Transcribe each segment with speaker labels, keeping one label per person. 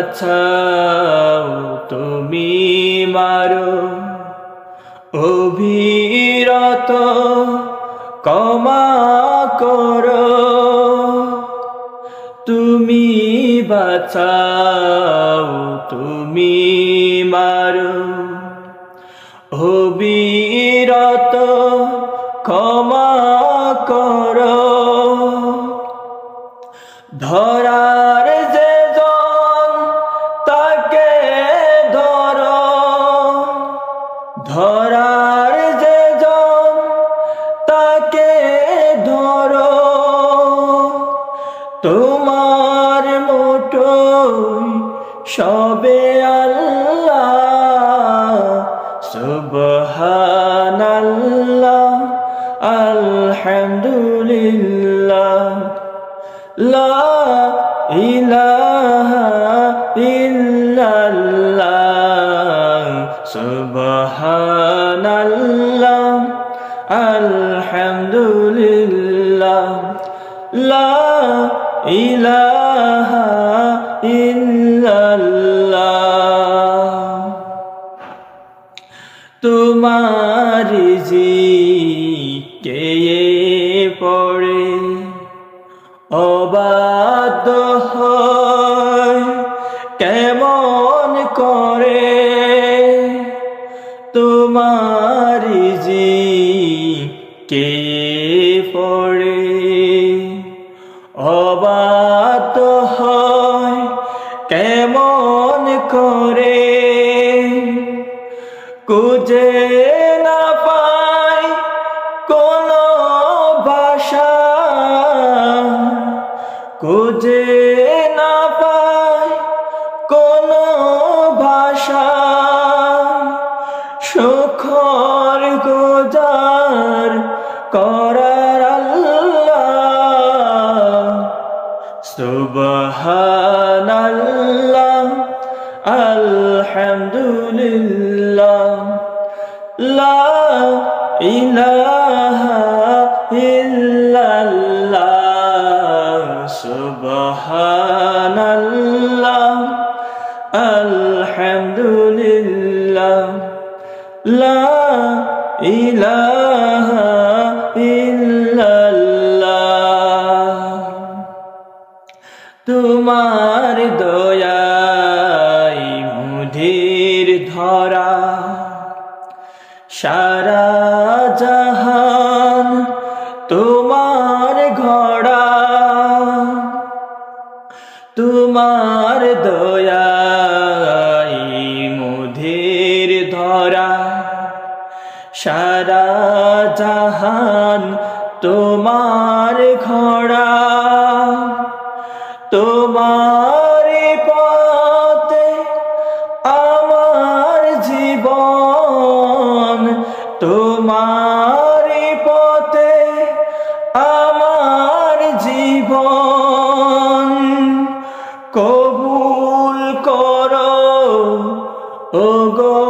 Speaker 1: বাঁচাও তুমি মারো। অভিরত কমা করো। তুমি বাঁচাও তুমি মারো। অবিরত ক্ষমা করো। ধরার তোমার মুঠোয় সবে আল্লাহ সুবহানাল্লাহ আলহামদুলিল্লাহ লা ইলাহা ইল্লাল্লাহ সুবহানাল্লাহ আলহামদুলিল্লাহ লা ইলাহা ইল্লাল্লাহ। তোমার জি কে পড়ে অবাদ হয় কেমন করে? তোমার জি কে পড়ে। অবাত হয় কেমন করে কুজে না পাই কোন ভাষা। কুজে না পাই কোন ভাষা। সুখর গোজার করার আলহামদুলিল্লাহ লা ইলাহা ইল্লাল্লাহ সুবহানাল্লাহ আলহামদুলিল্লাহ লা ইলাহা ইল্লাল্লাহ তোমার দয়াই মুধির ধরা। সারা জাহান তোমার ঘোড়া। তোমার পথে আমার জীবন। তোমার পথে আমার জীবন। কবুল করো ও গো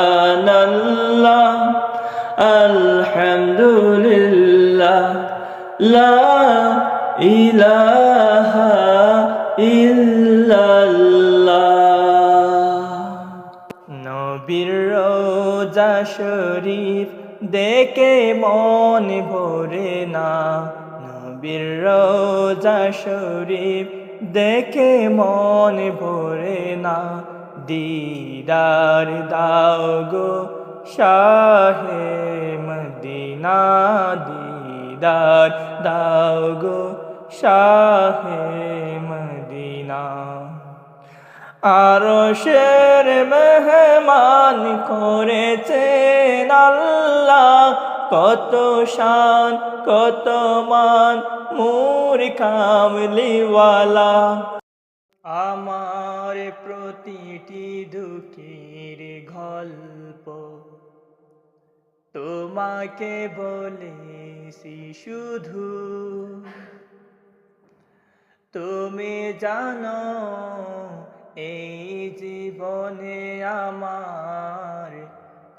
Speaker 1: আলহামদুলিল্লাহ, লা ইলাহা ইল্লাল্লাহ। নবীর রোজা শরীফ দেখে মন ভরে না। নবীর রোজা শরীফ দেখে মন ভরে না। দিদার দাও গো শাহে মদিনা দিদার, দাও গো শাহে মদিনা। আরও শের মেহমান করেছেন আল্লাহ, কত শান, কত মান মুর কামলিওয়ালা। আমার প্রতিটি দুঃখের গল্প তোমাকে বলেছি শুধু। তুমি জানো, এই জীবনে আমার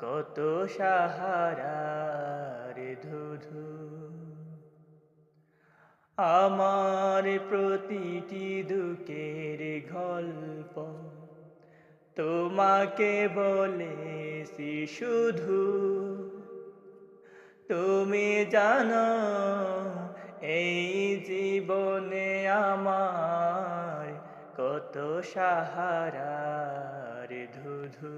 Speaker 1: কত সাহারার ধুধু। আমার প্রতিটি দুঃখের গল্প তোমাকে বলেছি শুধু। তুমি জানো এই জীবনে আমার কত সাহারার ধুধু।